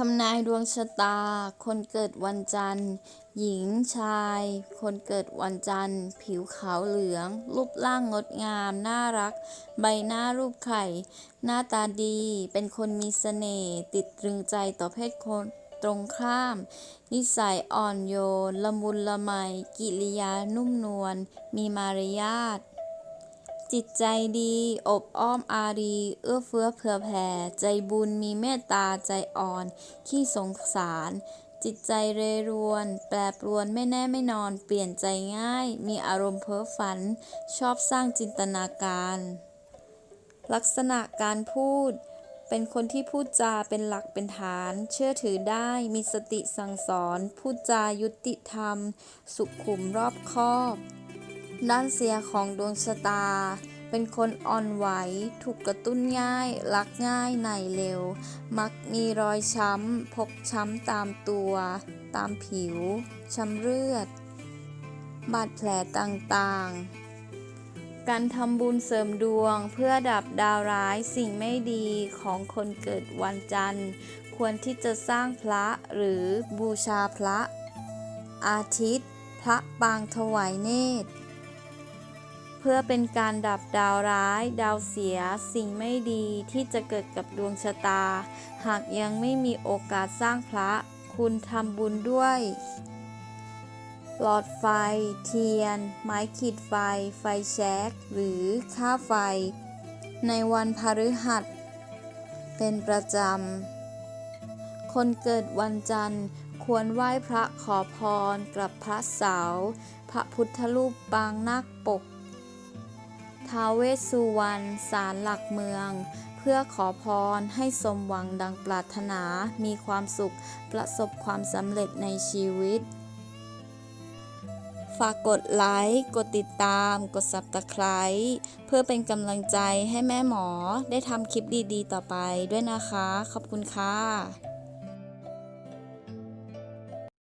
ทำนายดวงชะตา คนเกิดวันจันทร์ หญิงชาย คนเกิดวันจันทร์ ผิวขาวเหลือง รูปร่างงดงาม น่ารัก ใบหน้ารูปไข่ หน้าตาดี เป็นคนมีเสน่ห์ ติดตรึงใจต่อเพศคนตรงข้าม นิสัยอ่อนโยน ละมุนละไม กิริยานุ่มนวล มีมารยาท จิตใจดี อบอ้อมอารี เอื้อเฟื้อเผื่อแผ่ ใจบุญมีเมตตาใจอ่อน ขี้สงสาร จิตใจเรรวน แปรปรวนไม่แน่ไม่นอน เปลี่ยนใจง่าย มีอารมณ์เพ้อฝัน ชอบสร้างจินตนาการ ลักษณะการพูด เป็นคนที่พูดจาเป็นหลักเป็นฐาน เชื่อถือได้ มีสติสั่งสอน พูดจายุติธรรม สุขุมรอบคอบ ด้านเสียของดวงชะตา เป็นคนอ่อนไหว ถูกกระตุ้นง่าย รักง่ายในเร็ว มักมีรอยช้ำ พกช้ำตามตัว ตามผิว ช้ำเลือด บาดแผลต่างๆ การทำบุญเสริมดวงเพื่อดับดาวร้ายสิ่งไม่ดีของคนเกิดวันจันทร์ ควรที่จะสร้างพระหรือบูชาพระ อาทิตย์ พระปางถวายเนตร พื่อเป็นการดับดาวร้าย ดาวเสีย สิ่งไม่ดีที่จะเกิดกับดวงชะตา หากยังไม่มีโอกาสสร้างพระ คุณทำบุญด้วยหลอดไฟ เทียน ไม้ขีดไฟ ไฟแช็ก หรือค่าไฟ ในวันพฤหัส เป็นประจำ คนเกิดวันจันทร์ ควรไหว้พระขอพรกับพระเสา พระพุทธรูปปางนาคปก ท้าเวสสุวรรณศาลหลักเมือง เพื่อขอพรให้สมหวังดังปรารถนา มีความสุข ประสบความสำเร็จในชีวิต ฝากกดไลค์ กดติดตาม กด Subscribe เพื่อเป็นกำลังใจให้แม่หมอได้ทำคลิปดีๆ ต่อไปด้วยนะคะ ขอบคุณค่ะ